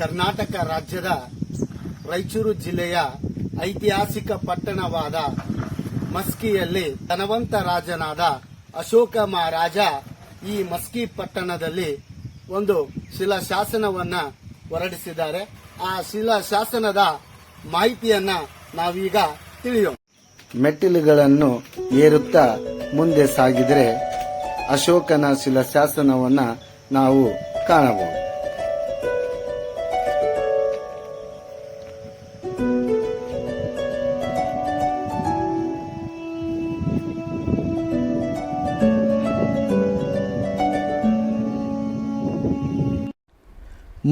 ಕರ್ನಾಟಕ ರಾಜ್ಯದ ರಾಯಚೂರು ಜಿಲ್ಲೆಯ ಐತಿಹಾಸಿಕ ಪಟ್ಟಣವಾದ ಮಸ್ಕಿಯಲ್ಲಿ ಧನವಂತ ರಾಜನಾದ ಅಶೋಕ ಮಹಾರಾಜ ಈ ಮಸ್ಕಿ ಪಟ್ಟಣದಲ್ಲಿ ಒಂದು ಶಿಲಾಶಾಸನವನ್ನ ಹೊರಡಿಸಿದ್ದಾರೆ. ಆ ಶಿಲಾಶಾಸನದ ಮಾಹಿತಿಯನ್ನ ನಾವೀಗ ತಿಳಿಯೋಣ. ಮೆಟ್ಟಿಲುಗಳನ್ನು ಏರುತ್ತಾ ಮುಂದೆ ಸಾಗಿದರೆ ಅಶೋಕನ ಶಿಲಾಶಾಸನವನ್ನ ನಾವು ಕಾಣಬಹುದು.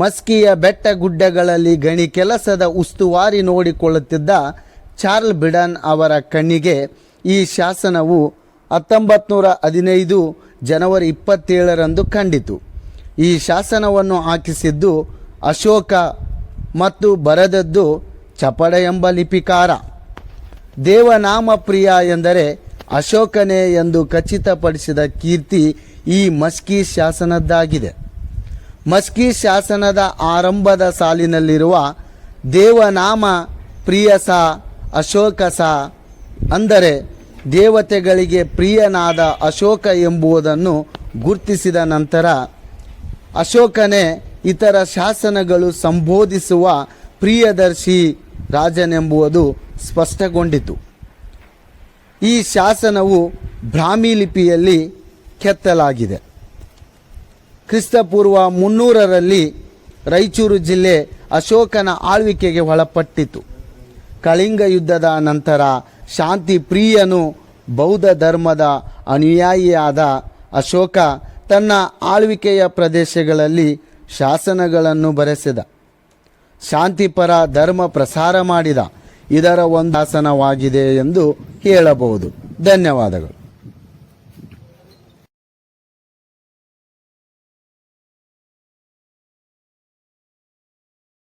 ಮಸ್ಕಿಯ ಬೆಟ್ಟ ಗುಡ್ಡಗಳಲ್ಲಿ ಗಣಿ ಕೆಲಸದ ಉಸ್ತುವಾರಿ ನೋಡಿಕೊಳ್ಳುತ್ತಿದ್ದ ಚಾರ್ಲ್ ಬಿಡನ್ ಅವರ ಕಣ್ಣಿಗೆ ಈ ಶಾಸನವು ಹತ್ತೊಂಬತ್ತು ನೂರ ಹದಿನೈದು ಜನವರಿ ಇಪ್ಪತ್ತೇಳರಂದು ಕಂಡಿತು. ಈ ಶಾಸನವನ್ನು ಹಾಕಿಸಿದ್ದು ಅಶೋಕ ಮತ್ತು ಬರೆದದ್ದು ಚಪಡ ಎಂಬ ಲಿಪಿಕಾರ. ದೇವನಾಮ ಪ್ರಿಯ ಎಂದರೆ ಅಶೋಕನೇ ಎಂದು ಖಚಿತಪಡಿಸಿದ ಕೀರ್ತಿ ಈ ಮಸ್ಕಿ ಶಾಸನದ್ದಾಗಿದೆ. ಮಸ್ಕಿ ಶಾಸನದ ಆರಂಭದ ಸಾಲಿನಲ್ಲಿರುವ ದೇವನಾಮ ಪ್ರಿಯಸ, ಅಶೋಕಸ ಅಂದರೆ ದೇವತೆಗಳಿಗೆ ಪ್ರಿಯನಾದ ಅಶೋಕ ಎಂಬುದನ್ನು ಗುರ್ತಿಸಿದ ನಂತರ ಅಶೋಕನೇ ಇತರ ಶಾಸನಗಳು ಸಂಬೋಧಿಸುವ ಪ್ರಿಯದರ್ಶಿ ರಾಜನೆಂಬುದು ಸ್ಪಷ್ಟಗೊಂಡಿತು. ಈ ಶಾಸನವು ಬ್ರಾಹ್ಮಿ ಲಿಪಿಯಲ್ಲಿ ಕೆತ್ತಲಾಗಿದೆ. ಕ್ರಿಸ್ತಪೂರ್ವ ಮುನ್ನೂರರಲ್ಲಿ ರಾಯಚೂರು ಜಿಲ್ಲೆ ಅಶೋಕನ ಆಳ್ವಿಕೆಗೆ ಒಳಪಟ್ಟಿತು. ಕಳಿಂಗ ಯುದ್ಧದ ನಂತರ ಶಾಂತಿ ಪ್ರಿಯನು ಬೌದ್ಧ ಧರ್ಮದ ಅನುಯಾಯಿಯಾದ ಅಶೋಕ ತನ್ನ ಆಳ್ವಿಕೆಯ ಪ್ರದೇಶಗಳಲ್ಲಿ ಶಾಸನಗಳನ್ನು ಬರೆಸಿದ. ಶಾಂತಿಪರ ಧರ್ಮ ಪ್ರಸಾರ ಮಾಡಿದ. ಇದರ ಒಂದು ಶಾಸನವಾಗಿದೆ ಎಂದು ಹೇಳಬಹುದು. ಧನ್ಯವಾದಗಳು.